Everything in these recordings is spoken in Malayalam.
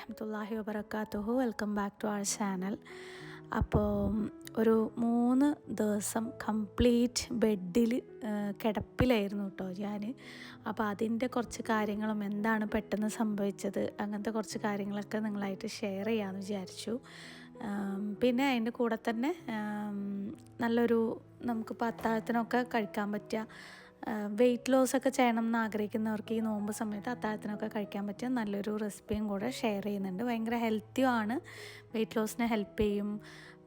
വറഹമത്തല്ലാഹി വബർക്കാത്തുഹു welcome back to our channel അപ്പോൾ ഒരു മൂന്ന് ദിവസം കംപ്ലീറ്റ് ബെഡിൽ കിടപ്പിലായിരുന്നു കേട്ടോ ഞാൻ അപ്പോൾ അതിന്റെ കുറച്ച് കാര്യങ്ങളും എന്താണ് പെട്ടെന്ന് സംഭവിച്ചത് അങ്ങനത്തെ കുറച്ച് കാര്യങ്ങളൊക്കെ നിങ്ങളായിട്ട് ഷെയർ ചെയ്യാമെന്ന് വിചാരിച്ചു. പിന്നെ അതിന്റെ കൂടെ തന്നെ നല്ലൊരു നമുക്കിപ്പോൾ അത്താഴത്തിനൊക്കെ കഴിക്കാൻ പറ്റിയ വെയിറ്റ് ലോസ് ഒക്കെ ചെയ്യണം എന്ന് ആഗ്രഹിക്കുന്നവർക്ക് ഈ നോമ്പ് സമയത്ത് അത്താഴത്തിനൊക്കെ കഴിക്കാൻ പറ്റിയ നല്ലൊരു റെസിപ്പിയും കൂടെ ഷെയർ ചെയ്യുന്നുണ്ട്. ഭയങ്കര ഹെൽത്തിയും ആണ്. വെയിറ്റ് ലോസിനെ ഹെൽപ്പ് ചെയ്യും.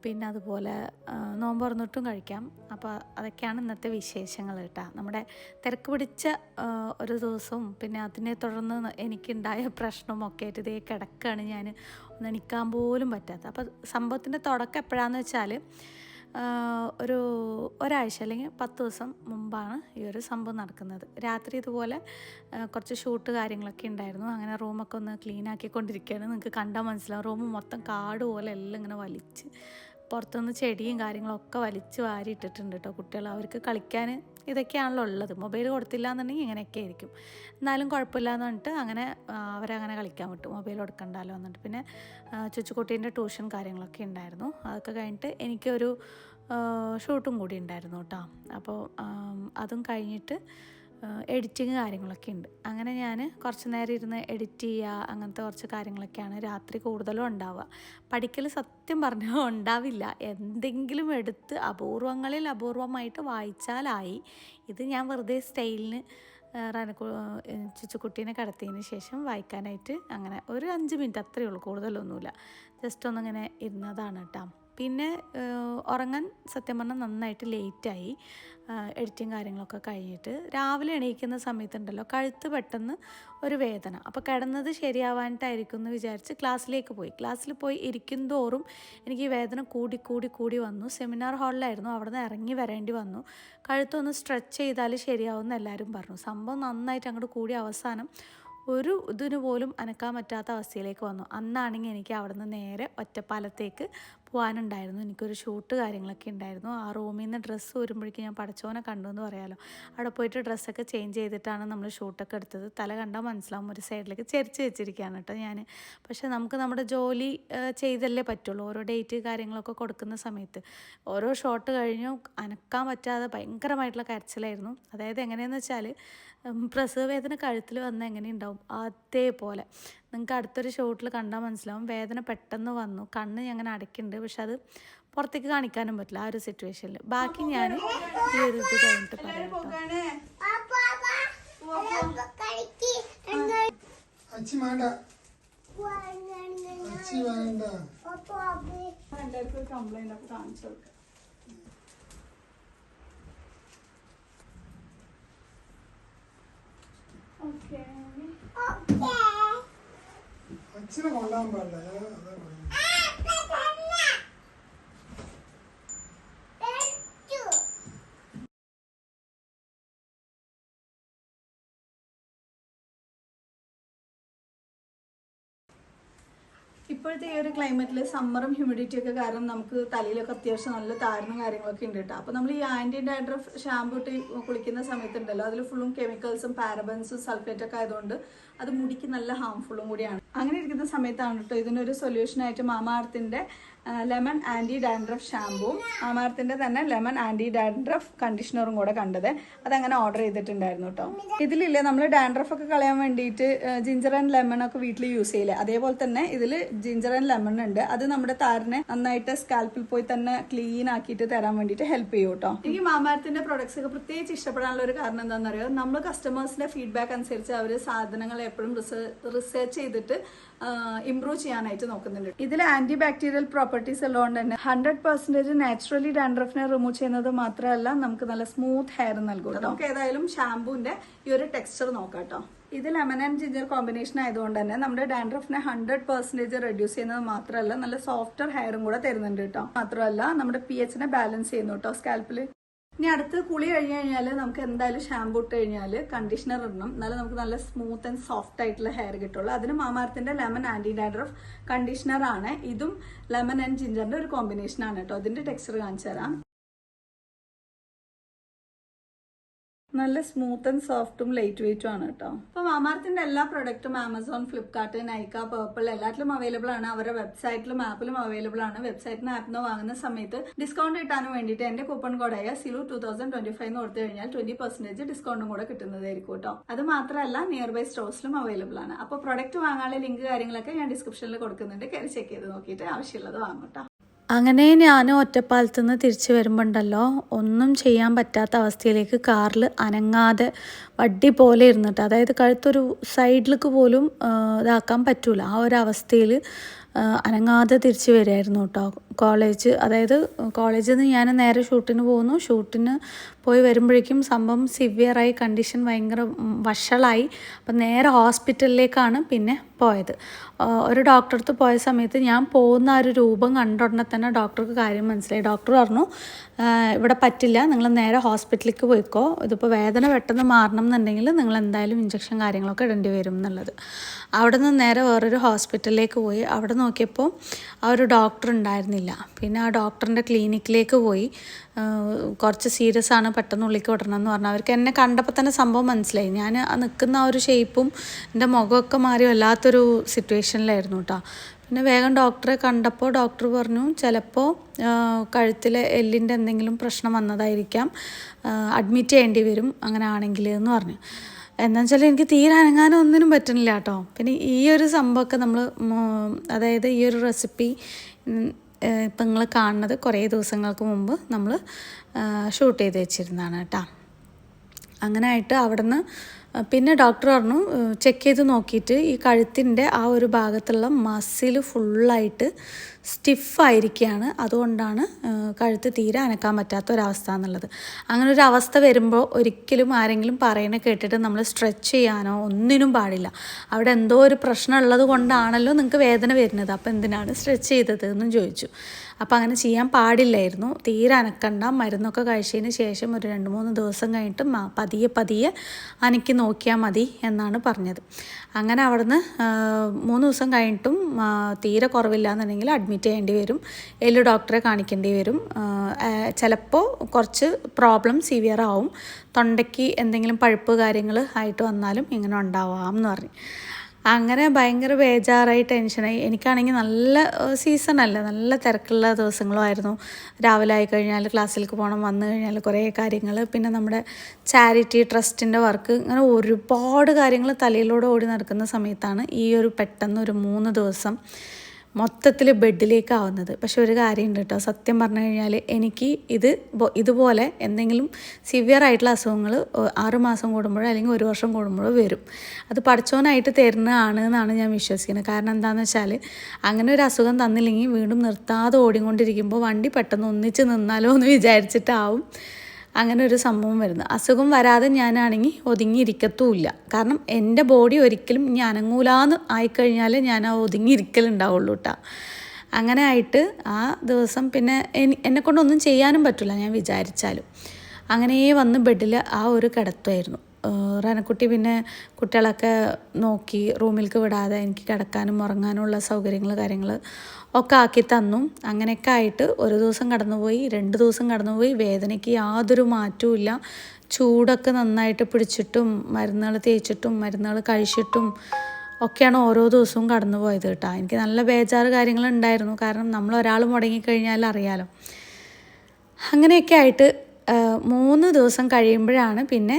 പിന്നെ അതുപോലെ നോമ്പ് തുറന്നിട്ടും കഴിക്കാം. അപ്പോൾ അതൊക്കെയാണ് ഇന്നത്തെ വിശേഷങ്ങൾ കേട്ടോ. നമ്മുടെ തിരക്ക് പിടിച്ച ഒരു ദിവസവും പിന്നെ അതിനെ തുടർന്ന് എനിക്കുണ്ടായ പ്രശ്നവും ഒക്കെ ആയിട്ട് ഇതേ കിടക്കുകയാണ് ഞാൻ ഒന്ന് എണിക്കാൻ പോലും പറ്റാത്തത് അപ്പോൾ സംഭവത്തിന്റെ തുടക്കം എപ്പോഴാണെന്ന് വെച്ചാൽ ഒരു ഒരാഴ്ച അല്ലെങ്കിൽ പത്ത് ദിവസം മുമ്പാണ് ഈ ഒരു സംഭവം നടക്കുന്നത്. രാത്രി ഇതുപോലെ കുറച്ച് ഷൂട്ട് കാര്യങ്ങളൊക്കെ ഉണ്ടായിരുന്നു. അങ്ങനെ റൂമൊക്കെ ഒന്ന് ക്ലീൻ ആക്കിക്കൊണ്ടിരിക്കുകയാണ്. നിങ്ങൾക്ക് കണ്ടാൽ മനസ്സിലാവും. റൂം മൊത്തം കാട് പോലെ എല്ലാം ഇങ്ങനെ വലിച്ച് പുറത്തുനിന്ന് ചെടിയും കാര്യങ്ങളൊക്കെ വലിച്ചു വാരി ഇട്ടിട്ടുണ്ട് കേട്ടോ കുട്ടികൾ അവർക്ക് കളിക്കാൻ ഇതൊക്കെയാണല്ലോ ഉള്ളത്. മൊബൈൽ കൊടുത്തില്ല എന്നുണ്ടെങ്കിൽ ഇങ്ങനെയൊക്കെ ആയിരിക്കും. എന്നാലും കുഴപ്പമില്ല എന്ന് പറഞ്ഞിട്ട് അങ്ങനെ അവരങ്ങനെ കളിക്കാൻ വിട്ടു. മൊബൈൽ കൊടുക്കണ്ടല്ലോ എന്നിട്ട് പിന്നെ ചുച്ചുകുട്ടീന്റെ ട്യൂഷൻ കാര്യങ്ങളൊക്കെ ഉണ്ടായിരുന്നു. അതൊക്കെ കഴിഞ്ഞിട്ട് എനിക്കൊരു ഷൂട്ടും കൂടി ഉണ്ടായിരുന്നു കേട്ടോ അപ്പോൾ അതും കഴിഞ്ഞിട്ട് എഡിറ്റിങ് കാര്യങ്ങളൊക്കെ ഉണ്ട്. അങ്ങനെ ഞാൻ കുറച്ച് നേരം ഇരുന്ന് എഡിറ്റ് ചെയ്യുക അങ്ങനത്തെ കുറച്ച് കാര്യങ്ങളൊക്കെയാണ് രാത്രി കൂടുതലും ഉണ്ടാവുക. പഠിക്കൽ സത്യം പറഞ്ഞാൽ ഉണ്ടാവില്ല. എന്തെങ്കിലും എടുത്ത് അപൂർവങ്ങളിൽ അപൂർവമായിട്ട് വായിച്ചാലായി. ഇത് ഞാൻ വെറുതെ സ്റ്റൈലിന് റനക്കു ചുച്ചുക്കുട്ടീനെ കടത്തിയതിന് ശേഷം വായിക്കാനായിട്ട് അങ്ങനെ ഒരു അഞ്ച് മിനിറ്റ് അത്രയേ ഉള്ളൂ. കൂടുതലൊന്നുമില്ല. ജസ്റ്റ് ഒന്നിങ്ങനെ ഇരുന്നതാണ് കേട്ടോ പിന്നെ ഉറങ്ങാൻ സത്യം പറഞ്ഞാൽ നന്നായിട്ട് ലേറ്റായി. എഡിറ്റിങ് കാര്യങ്ങളൊക്കെ കഴിഞ്ഞിട്ട് രാവിലെ എണീക്കുന്ന സമയത്തുണ്ടല്ലോ കഴുത്ത് പെട്ടെന്ന് ഒരു വേദന. അപ്പോൾ കിടന്നത് ശരിയാവാനായിട്ടായിരിക്കും എന്ന് വിചാരിച്ച് ക്ലാസ്സിലേക്ക് പോയി. ക്ലാസ്സിൽ പോയി ഇരിക്കും തോറും എനിക്ക് വേദന കൂടി കൂടി കൂടി വന്നു. സെമിനാർ ഹാളിലായിരുന്നു. അവിടെ നിന്ന് ഇറങ്ങി വരേണ്ടി വന്നു. കഴുത്തൊന്ന് സ്ട്രെച്ച് ചെയ്താൽ ശരിയാവും എന്ന് എല്ലാവരും പറഞ്ഞു. സംഭവം നന്നായിട്ട് അങ്ങോട്ട് കൂടി അവസാനം ഒരു ഇതിന് പോലും അനക്കാൻ പറ്റാത്ത അവസ്ഥയിലേക്ക് വന്നു. അന്നാണെങ്കിൽ എനിക്ക് അവിടെ നിന്ന് നേരെ ഒറ്റപ്പാലത്തേക്ക് പോകാനുണ്ടായിരുന്നു. എനിക്കൊരു ഷൂട്ട് കാര്യങ്ങളൊക്കെ ഉണ്ടായിരുന്നു. ആ റൂമിൽ നിന്ന് ഡ്രസ്സ് വരുമ്പോഴേക്കും ഞാൻ പടച്ചോനെ കണ്ടു എന്ന് പറയാമല്ലോ അവിടെ പോയിട്ട് ഡ്രസ്സൊക്കെ ചേഞ്ച് ചെയ്തിട്ടാണ് നമ്മൾ ഷൂട്ടൊക്കെ എടുത്തത്. തല കണ്ടാൽ മനസ്സിലാവും ഒരു സൈഡിലേക്ക് ചെരിച്ച് വെച്ചിരിക്കുകയാണ് കേട്ടോ ഞാൻ പക്ഷേ നമുക്ക് നമ്മുടെ ജോലി ചെയ്തല്ലേ പറ്റുള്ളൂ. ഓരോ ഡേറ്റ് കാര്യങ്ങളൊക്കെ കൊടുക്കുന്ന സമയത്ത്. ഓരോ ഷോട്ട് കഴിഞ്ഞു അനക്കാൻ പറ്റാതെ ഭയങ്കരമായിട്ടുള്ള കരച്ചിലായിരുന്നു. അതായത് എങ്ങനെയെന്ന് വെച്ചാൽ പ്രസവ വേദന കഴുത്തിൽ വന്നാൽ എങ്ങനെയുണ്ടാവും? അതേപോലെ. നിങ്ങൾക്ക് അടുത്തൊരു ഷോട്ടിൽ കണ്ടാൽ മനസ്സിലാവും. വേദന പെട്ടെന്ന് വന്നു. കണ്ണ് ഞാൻ അങ്ങനെ അടയ്ക്കുന്നുണ്ട്. പക്ഷെ അത് പുറത്തേക്ക് കാണിക്കാനും പറ്റില്ല. ആ ഒരു സിറ്റുവേഷനിൽ ബാക്കി ഞാൻ ഈ ഒരു ഇത് കഴിഞ്ഞിട്ട് പറയാം കംപ്ലൈന്റ് ഒക്കെ കാണിച്ചു കൊടുക്കാം. അച്ഛനെ കൊള്ളാൻ പാടില്ല ഞാൻ അതാ പറയുന്നത്. ഇപ്പോഴത്തെ ഈ ഒരു ക്ലൈമറ്റിൽ സമ്മറും ഹ്യൂമിഡിറ്റി ഒക്കെ കാരണം നമുക്ക് തലയിലൊക്കെ അത്യാവശ്യം നല്ല താരനും കാര്യങ്ങളൊക്കെ ഉണ്ട് കേട്ടോ അപ്പോൾ നമ്മൾ ഈ ആന്റി ഡാൻഡ്രഫ് ഷാമ്പു ഇട്ട് കുളിക്കുന്ന സമയത്തുണ്ടല്ലോ അതിൽ ഫുള്ളും കെമിക്കൽസും പാരബൻസും സൾഫേറ്റ് ഒക്കെ ആയതുകൊണ്ട് അത് മുടിക്ക് നല്ല ഹാംഫുള്ളും കൂടിയാണ്. അങ്ങനെ ഇരിക്കുന്ന സമയത്താണ് കേട്ടോ ഇതിനൊരു സൊല്യൂഷനായിട്ട് മാമാർത്തിന്റെ ലെമൺ ആന്റി ഡാൻഡ്രഫ് ഷാമ്പുവും മാമാർത്തിന്റെ തന്നെ ലെമൺ ആന്റി ഡാൻഡ്രഫ് കണ്ടീഷണറും കൂടെ കണ്ടത്. അതങ്ങനെ ഓർഡർ ചെയ്തിട്ടുണ്ടായിരുന്നു കേട്ടോ ഇതിലില്ലേ നമ്മൾ ഡാൻഡ്രഫ് ഒക്കെ കളയാൻ വേണ്ടിയിട്ട് ജിഞ്ചർ ആൻഡ് ലെമൺ ഒക്കെ വീട്ടിൽ യൂസ് ചെയ്യില്ലേ അതേപോലെ തന്നെ ഇതിൽ ജിഞ്ചർ ആൻഡ് ലെമൺ ഉണ്ട്. അത് നമ്മുടെ താരനെ നന്നായിട്ട് സ്കാൽപ്പിൽ പോയി തന്നെ ക്ലീൻ ആക്കിയിട്ട് തരാൻ വേണ്ടിയിട്ട് ഹെൽപ്പ് ചെയ്യും കേട്ടോ എനിക്ക് മാമാരത്തിന്റെ പ്രൊഡക്ട്സ് ഒക്കെ പ്രത്യേകിച്ച് ഇഷ്ടപ്പെടാനുള്ള ഒരു കാരണം എന്താണെന്ന് അറിയാം? നമ്മൾ കസ്റ്റമേഴ്സിന്റെ ഫീഡ്ബാക്ക് അനുസരിച്ച് അവർ സാധനങ്ങൾ എപ്പോഴും റിസർച്ച് ചെയ്തിട്ട് ഇംപ്രൂവ് ചെയ്യാനായിട്ട് നോക്കുന്നുണ്ട്. ഇതിൽ ആന്റി ബാക്ടീരിയൽ പ്രോപ്പർട്ടീസ് ഉള്ളതുകൊണ്ട് തന്നെ ഹൺഡ്രഡ് പെർസെന്റേജ് നാച്ചുറലി ഡാൻഡ്രഫിനെ റിമൂവ് ചെയ്യുന്നത് മാത്രമല്ല നമുക്ക് നല്ല സ്മൂത്ത് ഹെയർ നൽകും. നമുക്ക് ഏതായാലും ഷാമ്പൂവിന്റെ ഈ ഒരു ടെക്സ്ചർ നോക്കാട്ടോ കേട്ടോ. ഇത് ലെമൺ ആൻഡ് ജിഞ്ചർ കോമ്പിനേഷൻ ആയതുകൊണ്ട് തന്നെ നമ്മുടെ ഡാൻഡ്രഫിനെ ഹൺഡ്രഡ് പെർസെന്റേജ് റെഡ്യൂസ് ചെയ്യുന്നത് മാത്രമല്ല നല്ല സോഫ്റ്റർ ഹെയറും കൂടെ തരുന്നുണ്ട് കേട്ടോ. മാത്രമല്ല നമ്മുടെ പി എച്ചിനെ ബാലൻസ് ചെയ്യുന്നു കേട്ടോ സ്കാൽപ്പിൽ ഇനി അടുത്ത് കുളി കഴിഞ്ഞ് കഴിഞ്ഞാൽ നമുക്ക് എന്തായാലും ഷാമ്പൂ ഇട്ട് കഴിഞ്ഞാൽ കണ്ടീഷണർ ഇടണം. എന്നാലും നമുക്ക് നല്ല സ്മൂത്ത് ആൻഡ് സോഫ്റ്റ് ആയിട്ടുള്ള ഹെയർ കിട്ടുള്ളൂ. അതിന് മാമാർത്തിന്റെ ലെമൺ ആന്റി ഡാൻഡ്രഫ് കണ്ടീഷണർ ആണ്. ഇതും ലെമൺ ആൻഡ് ജിഞ്ചറിന്റെ ഒരു കോമ്പിനേഷൻ ആണ് കേട്ടോ. അതിന്റെ ടെക്സ്ചർ കാണിച്ചു തരാം. നല്ല സ്മൂത്ത് ആൻഡ് സോഫ്റ്റും ലൈറ്റ് വെയിറ്റും ആണ് കേട്ടോ അപ്പൊ മാമാർത്തിന്റെ എല്ലാ പ്രൊഡക്റ്റും ആമസോൺ ഫ്ലിപ്കാർട്ട് നൈക്ക പേർപ്പിൾ എല്ലാത്തിലും അവൈലബിൾ ആണ്. അവരുടെ വെബ്സൈറ്റിലും ആപ്പിലും അവൈലബിൾ ആണ്. വെബ്സൈറ്റിന് ആപ്പിൽ നിന്ന് വാങ്ങുന്ന സമയത്ത് ഡിസ്കൗണ്ട് കിട്ടാനും വേണ്ടിയിട്ട് എന്റെ coupon കോഡായ Silu two thousand twenty five എന്ന് കൊടുത്തു കഴിഞ്ഞാൽ ട്വന്റി പെർസെന്റേജ് ഡിസ്കൗണ്ടും കൂടെ കിട്ടുന്നതായിരിക്കും കേട്ടോ അത് മാത്രമല്ല നിയർ ബൈ സ്റ്റോഴ്സിലും അവൈലബിൾ ആണ്. അപ്പോൾ പ്രൊഡക്റ്റ് വാങ്ങാനുള്ള ലിങ്ക് കാര്യങ്ങളൊക്കെ ഞാൻ ഡിസ്ക്രിപ്ഷനിൽ കൊടുക്കുന്നുണ്ട്. കയറി ചെക്ക് ചെയ്ത് നോക്കിയിട്ട് ആവശ്യമുള്ളത് വാങ്ങും കേട്ടോ അങ്ങനെ ഞാൻ ഒറ്റപ്പാലത്ത് നിന്ന് തിരിച്ചു വരുമ്പോണ്ടല്ലോ ഒന്നും ചെയ്യാൻ പറ്റാത്ത അവസ്ഥയിലേക്ക് കാറിൽ അനങ്ങാതെ വടി പോലെ ഇരുന്നിട്ട് അതായത് കഴുത്തൊരു സൈഡിലേക്ക് പോലും ഇതാക്കാൻ പറ്റൂല. ആ ഒരു അവസ്ഥയിൽ അനങ്ങാതെ തിരിച്ചു വരികയായിരുന്നു കേട്ടോ. കോളേജ് അതായത് കോളേജിൽ നിന്ന് ഞാൻ നേരെ ഷൂട്ടിന് പോകുന്നു. ഷൂട്ടിന് പോയി വരുമ്പോഴേക്കും സംഭവം സിവിയറായി കണ്ടീഷൻ ഭയങ്കര വഷളായി. അപ്പം നേരെ ഹോസ്പിറ്റലിലേക്കാണ് പിന്നെ പോയത്. ഒരു ഡോക്ടറെ അടുത്ത് പോയ സമയത്ത് ഞാൻ പോകുന്ന ആ ഒരു രൂപം കണ്ടുടനെ തന്നെ ഡോക്ടർക്ക് കാര്യം മനസ്സിലായി. ഡോക്ടർ പറഞ്ഞു ഇവിടെ പറ്റില്ല നിങ്ങൾ നേരെ ഹോസ്പിറ്റലിലേക്ക് പോയിക്കോ. ഇതിപ്പോൾ വേദന പെട്ടെന്ന് മാറണം എന്നുണ്ടെങ്കിൽ നിങ്ങൾ എന്തായാലും ഇഞ്ചക്ഷൻ കാര്യങ്ങളൊക്കെ ഇടേണ്ടി വരും എന്നുള്ളത്. അവിടെ നിന്ന് നേരെ വേറൊരു ഹോസ്പിറ്റലിലേക്ക് പോയി. അവിടെ നോക്കിയപ്പോൾ ആ ഒരു ഡോക്ടർ ഉണ്ടായിരുന്നില്ല. പിന്നെ ആ ഡോക്ടറിന്റെ ക്ലിനിക്കിലേക്ക് പോയി. കുറച്ച് സീരിയസ് ആണ് പെട്ടെന്ന് ഉള്ളിലേക്ക് വിടണം എന്ന് പറഞ്ഞു അവർക്ക് എന്നെ കണ്ടപ്പോൾ തന്നെ സംഭവം മനസ്സിലായി. ഞാൻ ആ നിൽക്കുന്ന ആ ഒരു ഷേപ്പും എന്റെ മുഖമൊക്കെ മാറി വല്ലാത്തൊരു സിറ്റുവേഷനിലായിരുന്നു കേട്ടോ പിന്നെ വേഗം ഡോക്ടറെ കണ്ടപ്പോൾ ഡോക്ടർ പറഞ്ഞു ചിലപ്പോൾ കഴുത്തിലെ എല്ലിന്റെ എന്തെങ്കിലും പ്രശ്നം വന്നതായിരിക്കാം. അഡ്മിറ്റ് ചെയ്യേണ്ടി വരും അങ്ങനെ ആണെങ്കിൽ എന്ന് പറഞ്ഞു. എന്താണെന്ന് വെച്ചാൽ എനിക്ക് തീരെ അനങ്ങാനും ഒന്നിനും പറ്റുന്നില്ല കേട്ടോ പിന്നെ ഈ ഒരു സംഭവമൊക്കെ നമ്മൾ അതായത് ഈ ഒരു റെസിപ്പി ഇപ്പം നിങ്ങൾ കാണുന്നത് കുറേ ദിവസങ്ങൾക്ക് മുമ്പ് നമ്മൾ ഷൂട്ട് ചെയ്ത് വെച്ചിരുന്നതാണ് കേട്ടോ. അങ്ങനെ ആയിട്ട് അവിടുന്ന് പിന്നെ ഡോക്ടർ പറഞ്ഞു ചെക്ക് ചെയ്ത് നോക്കിയിട്ട് ഈ കഴുത്തിന്റെ ആ ഒരു ഭാഗത്തുള്ള മസിൽ ഫുള്ളായിട്ട് സ്റ്റിഫായിരിക്കുകയാണ് അതുകൊണ്ടാണ് കഴുത്ത് തീരെ അനക്കാൻ പറ്റാത്ത ഒരവസ്ഥ എന്നുള്ളത്. അങ്ങനെ ഒരു അവസ്ഥ വരുമ്പോൾ ഒരിക്കലും ആരെങ്കിലും പറയണ കേട്ടിട്ട് നമ്മൾ സ്ട്രെച്ച് ചെയ്യാനോ ഒന്നിനും പാടില്ല. അവിടെ എന്തോ ഒരു പ്രശ്നം ഉള്ളത് കൊണ്ടാണല്ലോ നിങ്ങൾക്ക് വേദന വരുന്നത്. അപ്പോൾ എന്തിനാണ് സ്ട്രെച്ച് ചെയ്തത് എന്നും ചോദിച്ചു. അപ്പോൾ അങ്ങനെ ചെയ്യാൻ പാടില്ലായിരുന്നു. തീരെ അനക്കണ്ട. മരുന്നൊക്കെ കഴിച്ചതിന് ശേഷം ഒരു രണ്ട് മൂന്ന് ദിവസം കഴിഞ്ഞിട്ട് പതിയെ പതിയെ അനക്കി നോക്കിയാൽ മതി എന്നാണ് പറഞ്ഞത്. അങ്ങനെ അവിടുന്ന് മൂന്ന് ദിവസം കഴിഞ്ഞിട്ടും തീരെ കുറവില്ല എന്നുണ്ടെങ്കിൽ അഡ്മിറ്റ് ചെയ്യേണ്ടി വരും. എല്ലു ഡോക്ടറെ കാണിക്കേണ്ടി വരും. ചിലപ്പോൾ കുറച്ച് പ്രോബ്ലം സിവിയർ ആവും. തൊണ്ടയ്ക്ക് എന്തെങ്കിലും പഴുപ്പ് കാര്യങ്ങൾ ആയിട്ട് വന്നാലും ഇങ്ങനെ ഉണ്ടാവാം എന്ന് പറഞ്ഞു. അങ്ങനെ ഭയങ്കര ബേജാറായി ടെൻഷനായി. എനിക്കാണെങ്കിൽ നല്ല സീസൺ അല്ല നല്ല തിരക്കുള്ള ദിവസങ്ങളുമായിരുന്നു രാവിലെ ആയി കഴിഞ്ഞാൽ ക്ലാസ്സിലേക്ക് പോകണം വന്നു കഴിഞ്ഞാൽ കുറേ കാര്യങ്ങൾ പിന്നെ നമ്മുടെ ചാരിറ്റി ട്രസ്റ്റിന്റെ വർക്ക് അങ്ങനെ ഒരുപാട് കാര്യങ്ങൾ തലയിലൂടെ ഓടി നടക്കുന്ന സമയത്താണ് ഈ ഒരു പെട്ടെന്ന് ഒരു മൂന്ന് ദിവസം. മൊത്തത്തിൽ ബെഡിലേക്കാവുന്നത്. പക്ഷെ ഒരു കാര്യമുണ്ട് കേട്ടോ. സത്യം പറഞ്ഞു കഴിഞ്ഞാൽ എനിക്ക് ഇത് ഇതുപോലെ എന്തെങ്കിലും സിവിയർ ആയിട്ടുള്ള അസുഖങ്ങൾ ആറുമാസം കൂടുമ്പോഴോ അല്ലെങ്കിൽ ഒരു വർഷം കൂടുമ്പോഴോ വരും. അത് പഠിച്ചോനായിട്ട് തരുന്നതാണ് എന്നാണ് ഞാൻ വിശ്വസിക്കുന്നത്. കാരണം എന്താണെന്ന് വെച്ചാൽ അങ്ങനെ ഒരു അസുഖം തന്നില്ലെങ്കിൽ വീണ്ടും നിർത്താതെ ഓടിക്കൊണ്ടിരിക്കുമ്പോൾ വണ്ടി പെട്ടെന്ന് ഒന്നിച്ച് നിന്നാലോ എന്ന് വിചാരിച്ചിട്ടാവും. അങ്ങനെ ഒരു സംഭവം വരുന്നത് അസുഖം വരാതെ ഞാനാണെങ്കിൽ ഒതുങ്ങിയിരിക്കത്തുമില്ല. കാരണം എന്റെ ബോഡി ഒരിക്കലും ഞാൻ അനങ്ങൂലാന്ന് ആയിക്കഴിഞ്ഞാൽ ഞാൻ ആ ഒതുങ്ങിയിരിക്കലുണ്ടാവുള്ളൂ കേട്ടോ അങ്ങനെ ആയിട്ട് ആ ദിവസം പിന്നെ എനി എന്നെ കൊണ്ടൊന്നും ചെയ്യാനും പറ്റില്ല ഞാൻ വിചാരിച്ചാലും. അങ്ങനെ വന്ന് ബെഡിൽ ആ ഒരു കിടത്തുമായിരുന്നു റനക്കുട്ടി പിന്നെ കുട്ടികളൊക്കെ നോക്കി റൂമിലേക്ക് വിടാതെ എനിക്ക് കിടക്കാനും ഉറങ്ങാനുമുള്ള സൗകര്യങ്ങൾ കാര്യങ്ങൾ ഒക്കെ ആക്കി തന്നു. അങ്ങനെയൊക്കെ ആയിട്ട് ഒരു ദിവസം കടന്നുപോയി രണ്ട് ദിവസം കടന്നുപോയി. വേദനയ്ക്ക് യാതൊരു മാറ്റവും ചൂടൊക്കെ നന്നായിട്ട് പിടിച്ചിട്ടും മരുന്നുകൾ തേച്ചിട്ടും മരുന്നുകൾ കഴിച്ചിട്ടും ഒക്കെയാണ് ഓരോ ദിവസവും കടന്നു പോയത് കേട്ടോ. എനിക്ക് നല്ല ബേജാറ് കാര്യങ്ങളുണ്ടായിരുന്നു കാരണം നമ്മൾ ഒരാൾ മുടങ്ങിക്കഴിഞ്ഞാൽ അറിയാലോ. അങ്ങനെയൊക്കെ ആയിട്ട് മൂന്ന് ദിവസം കഴിയുമ്പോഴാണ് പിന്നെ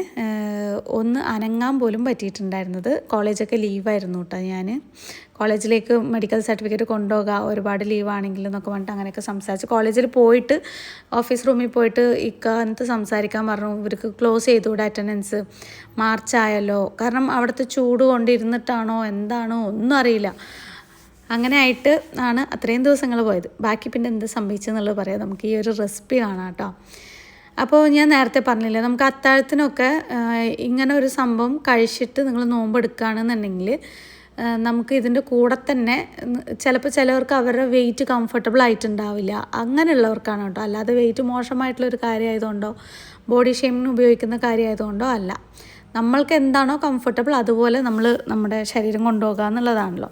ഒന്ന് അനങ്ങാൻ പോലും പറ്റിയിട്ടുണ്ടായിരുന്നത്. കോളേജൊക്കെ ലീവായിരുന്നു കേട്ടോ ഞാൻ കോളേജിലേക്ക് മെഡിക്കൽ സർട്ടിഫിക്കറ്റ് കൊണ്ടുപോകുക ഒരുപാട് ലീവാണെങ്കിലും എന്നൊക്കെ പറഞ്ഞിട്ട് അങ്ങനെയൊക്കെ സംസാരിച്ച് കോളേജിൽ പോയിട്ട് ഓഫീസ് റൂമിൽ പോയിട്ട് ഇക്കാലത്ത് സംസാരിക്കാൻ പറഞ്ഞു ഇവർക്ക് ക്ലോസ് ചെയ്തുകൂടെ അറ്റൻഡൻസ്. മാർച്ച് ആയല്ലോ കാരണം അവിടുത്തെ ചൂട് കൊണ്ടിരുന്നിട്ടാണോ എന്താണോ ഒന്നും അറിയില്ല. അങ്ങനെ ആയിട്ട് ആണ് അത്രയും ദിവസങ്ങൾ പോയത്. ബാക്കി പിന്നെ എന്ത് സംഭവിച്ചെന്നുള്ളത് പറയാം. നമുക്ക് ഈ ഒരു റെസിപ്പി കാണാം കേട്ടോ. അപ്പോൾ ഞാൻ നേരത്തെ പറഞ്ഞില്ലേ നമുക്ക് അത്താഴത്തിനൊക്കെ ഇങ്ങനെ ഒരു സംഭവം കഴിച്ചിട്ട് നിങ്ങൾ നോമ്പെടുക്കുകയാണെന്നുണ്ടെങ്കിൽ നമുക്ക് ഇതിന്റെ കൂടെ തന്നെ ചിലപ്പോൾ ചിലവർക്ക് അവരുടെ വെയിറ്റ് കംഫർട്ടബിൾ ആയിട്ടുണ്ടാവില്ല. അങ്ങനെയുള്ളവർക്കാണ് കേട്ടോ. അല്ലാതെ വെയിറ്റ് മോശമായിട്ടുള്ളൊരു കാര്യമായതുകൊണ്ടോ ബോഡി ഷെയിമിന് ഉപയോഗിക്കുന്ന കാര്യമായതുകൊണ്ടോ അല്ല. നമ്മൾക്ക് എന്താണോ കംഫർട്ടബിൾ അതുപോലെ നമ്മൾ നമ്മുടെ ശരീരം കൊണ്ടുപോകുക എന്നുള്ളതാണല്ലോ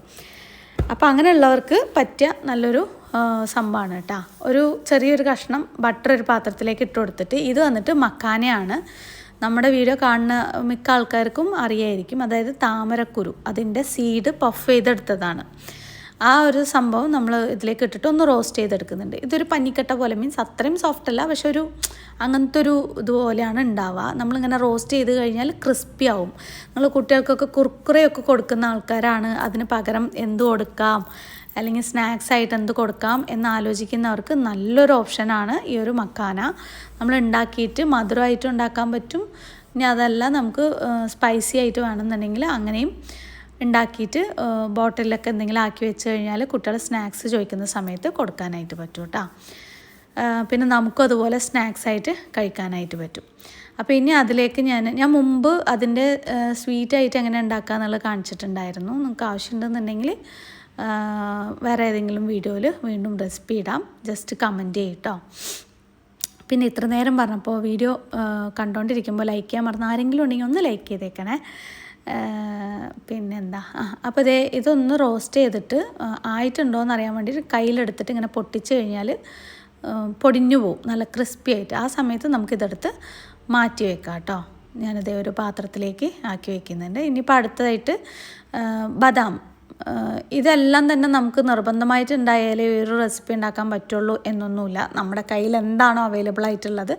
അപ്പോൾ അങ്ങനെയുള്ളവർക്ക് പറ്റിയ നല്ലൊരു സംഭവമാണ് കേട്ടോ. ഒരു ചെറിയൊരു കഷ്ണം ബട്ടർ ഒരു പാത്രത്തിലേക്ക് ഇട്ട് കൊടുത്തിട്ട് ഇത് വന്നിട്ട് മക്കാനയാണ്. നമ്മുടെ വീഡിയോ കാണുന്ന മിക്ക ആൾക്കാർക്കും അറിയായിരിക്കും. അതായത് താമരക്കുരു അതിന്റെ സീഡ് പഫ് ചെയ്തെടുത്തതാണ്. ആ ഒരു സംഭവം നമ്മൾ ഇതിലേക്ക് ഇട്ടിട്ട് ഒന്ന് റോസ്റ്റ് ചെയ്തെടുക്കുന്നുണ്ട്. ഇതൊരു പഞ്ഞിക്കട്ട പോലെ മീൻസ് അത്രയും സോഫ്റ്റ് അല്ല പക്ഷെ ഒരു അങ്ങനത്തെ ഒരു ഇതുപോലെയാണ് ഉണ്ടാവുക. നമ്മളിങ്ങനെ റോസ്റ്റ് ചെയ്ത് കഴിഞ്ഞാൽ ക്രിസ്പി ആവും. നമ്മൾ കുട്ടികൾക്കൊക്കെ കുർക്കുറയൊക്കെ കൊടുക്കുന്ന ആൾക്കാരാണ്. അതിന് പകരം എന്ത് കൊടുക്കാം? അല്ലെങ്കിൽ സ്നാക്സ് ആയിട്ട് എന്ത് കൊടുക്കാം എന്ന് ആലോചിക്കുന്നവർക്ക് നല്ലൊരു ഓപ്ഷനാണ് ഈ ഒരു മക്കാന. നമ്മൾ ഉണ്ടാക്കിയിട്ട് മധുരമായിട്ട് ഉണ്ടാക്കാൻ പറ്റും. ഇനി അതല്ല നമുക്ക് സ്പൈസി ആയിട്ട് വേണമെന്നുണ്ടെങ്കിൽ അങ്ങനെയും ഉണ്ടാക്കിയിട്ട് ബോട്ടിലൊക്കെ എന്തെങ്കിലും ആക്കി വെച്ച് കഴിഞ്ഞാൽ കുട്ടികൾ സ്നാക്സ് ചോദിക്കുന്ന സമയത്ത് കൊടുക്കാനായിട്ട് പറ്റും കേട്ടോ. പിന്നെ നമുക്കും അതുപോലെ സ്നാക്സ് ആയിട്ട് കഴിക്കാനായിട്ട് പറ്റും. അപ്പോൾ ഇനി അതിലേക്ക് ഞാൻ ഞാൻ മുമ്പ് അതിന്റെ സ്വീറ്റ് ആയിട്ട് എങ്ങനെ ഉണ്ടാക്കുക എന്നുള്ളത് കാണിച്ചിട്ടുണ്ടായിരുന്നു. നിങ്ങൾക്ക് ആവശ്യമുണ്ടെന്നുണ്ടെങ്കിൽ വേറെ ഏതെങ്കിലും വീഡിയോയിൽ വീണ്ടും റെസിപ്പി ഇടാം. ജസ്റ്റ് കമന്റ് ചെയ്യട്ടോ പിന്നെ ഇത്ര നേരം പറഞ്ഞപ്പോൾ വീഡിയോ കണ്ടുകൊണ്ടിരിക്കുമ്പോൾ ലൈക്ക് ചെയ്യാൻ മറന്ന ആരെങ്കിലും ഉണ്ടെങ്കിൽ ഒന്ന് ലൈക്ക് ചെയ്തേക്കണേ. പിന്നെന്താ? അപ്പോൾ ഇതേ ഇതൊന്ന് റോസ്റ്റ് ചെയ്തിട്ട് ആയിട്ടുണ്ടോ എന്ന് അറിയാൻ വേണ്ടിയിട്ട് കയ്യിലെടുത്തിട്ട് ഇങ്ങനെ പൊട്ടിച്ച് കഴിഞ്ഞാൽ പൊടിഞ്ഞു പോവും. നല്ല ക്രിസ്പി ആയിട്ട്. ആ സമയത്ത് നമുക്കിതെടുത്ത് മാറ്റി വെക്കാം കേട്ടോ. ഞാനിതേ ഒരു പാത്രത്തിലേക്ക് ആക്കി വെക്കുന്നുണ്ട്. ഇനിയിപ്പോൾ അടുത്തതായിട്ട് ബദാം. ഇതെല്ലാം തന്നെ നമുക്ക് നിർബന്ധമായിട്ട് ഉണ്ടായാലേ ഒരു റെസിപ്പി ഉണ്ടാക്കാൻ പറ്റുള്ളൂ എന്നൊന്നുമില്ല. നമ്മുടെ കയ്യിൽ എന്താണോ അവൈലബിൾ ആയിട്ടുള്ളത്